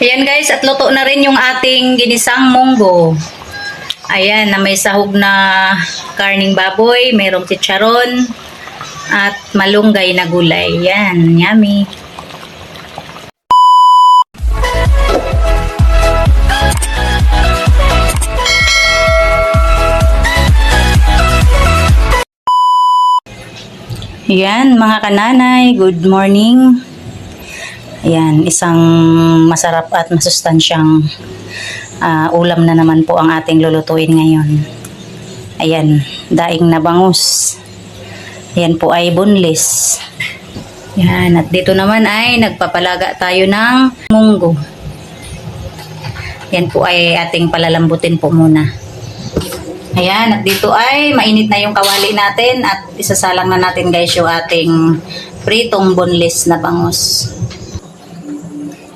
Ayan guys, at luto na rin yung ating ginisang munggo. Ayan, na may sahog na karning baboy, mayroong chicharon, at malunggay na gulay. Yan, yummy. Yan, mga kananay, good morning. Ayan, isang masarap at masustansyang ah, ulam na naman po ang ating lulutuin ngayon. Ayan, daing na bangus. Ayan po ay boneless. Yan, at dito naman ay nagpapalaga tayo ng munggo. Yan po ay ating palalambutin po muna. Ayan, at dito ay mainit na yung kawali natin at isasalang na natin guys yung ating pritong boneless na bangus.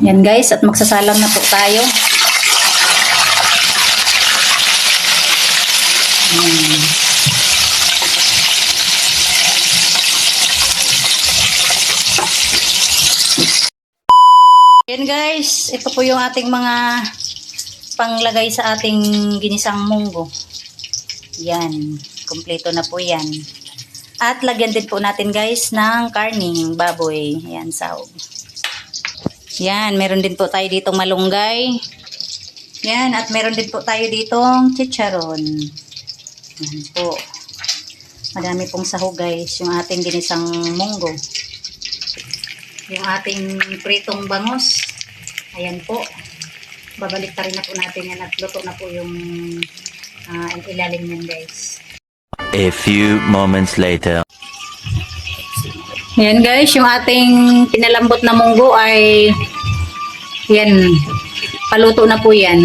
Yan guys, at magsasalang na po tayo. Yan guys, ito po yung ating mga panglagay sa ating ginisang munggo. Yan, kompleto na po yan. At lagyan din po natin guys ng karning baboy. Yan, sahog. Yan, meron din po tayo ditong malunggay. Yan, at meron din po tayo ditong chicharon. Yan po. Madami pong sahog guys, yung ating ginisang munggo. Yung ating pritong bangus. Ayan po. Babalik ta na po natin yan at luto na po yung ah, ilalim yan guys. A few moments later. Ayan guys, yung ating pinalambot na munggo ay yan, paluto na po yan.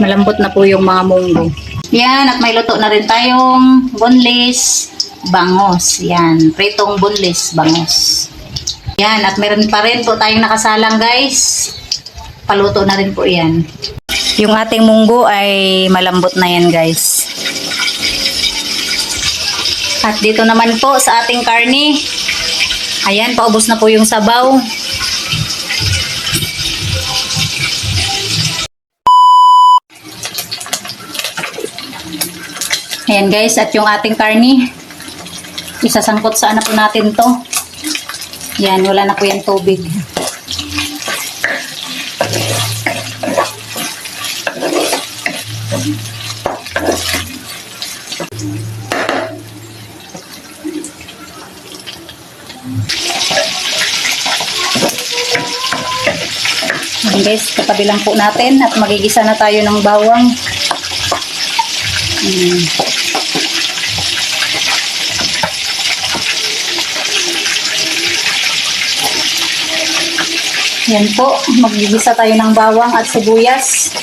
Malambot na po yung mga munggo. Yan, at may luto na rin tayong boneless bangos. Yan, pritong boneless bangos. Yan, at meron pa rin po tayong nakasalang guys. Paluto na rin po yan. Yung ating munggo ay malambot na yan guys. At dito naman po sa ating karni, ayan, paubos na po yung sabaw. Ayan guys, at yung ating karni, isasangkot saan na po natin to. Yan, wala na po yung tubig. Ayan guys, katabi lang po natin at magigisa na tayo ng bawang. Mm. Yan po, magigisa tayo ng bawang at sibuyas.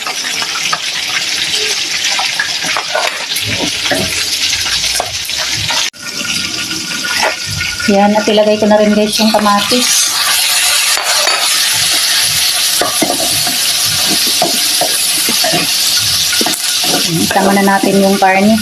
Yan, at ilagay ko na rin guys yung kamatis. Tama na natin yung karne.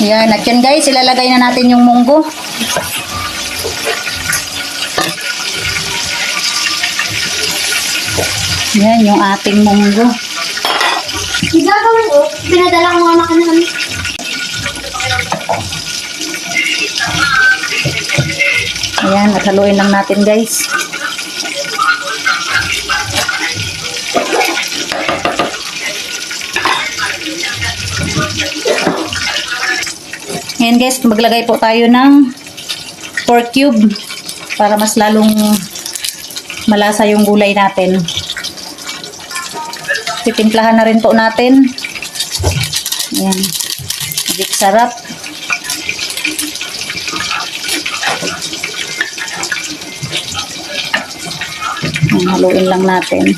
Yan, at yun guys, ilalagay na natin yung munggo. Yan, yung ating munggo. Gagawin ko, pinadala ko nga makina Ayan, at haluin lang natin guys. Ayan guys, maglagay po tayo ng pork cube para mas lalong malasa yung gulay natin. Titimplahan na rin po natin. Ayan. Magiging sarap. Ayan, haluin lang natin.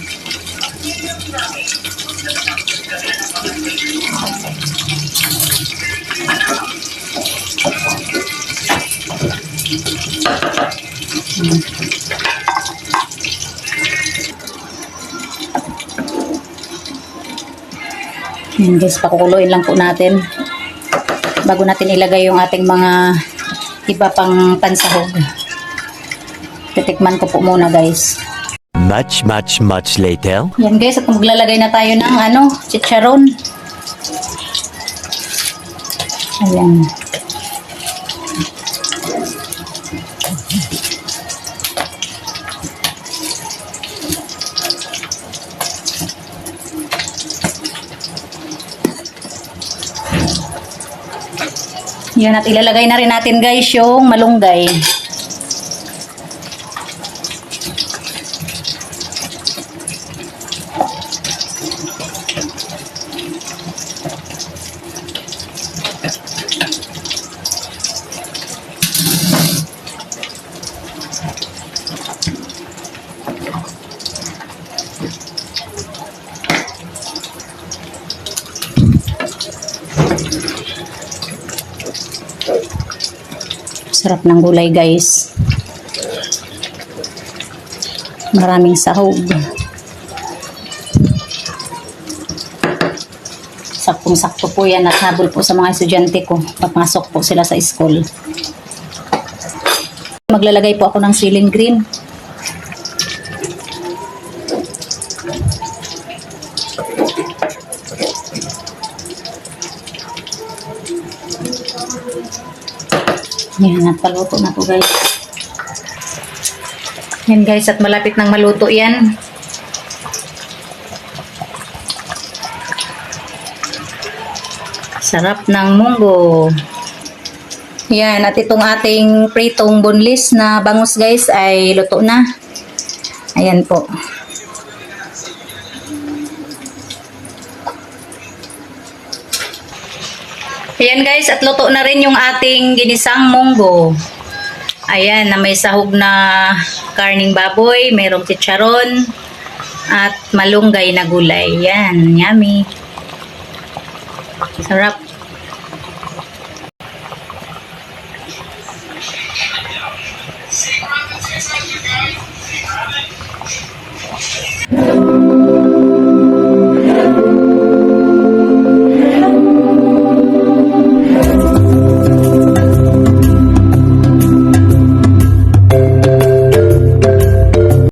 Yan guys, pakukuluin lang po natin. Bago natin ilagay yung ating mga iba pang pansahog. Titikman ko po muna guys. Much, much, much later. Yan guys, at maglalagay na tayo ng ano, chicharon. Ayan. Yan at ilalagay na rin natin guys yung malunggay. Sarap ng gulay guys. Maraming sahog. Saktong-sakto po yan at habol po sa mga estudyante ko. Papasok po sila sa school. Maglalagay po ako ng ceiling green. Yan, at paluto na po guys. Yan guys, at malapit nang maluto yan. Sarap ng munggo. Yan, at itong ating pritong boneless na bangus guys ay luto na. Ayan po. Ayan guys, at luto na rin yung ating ginisang munggo. Ayan, na may sahog na karning baboy, mayroong chicharon, at malunggay na gulay. Ayan, yummy. Sarap.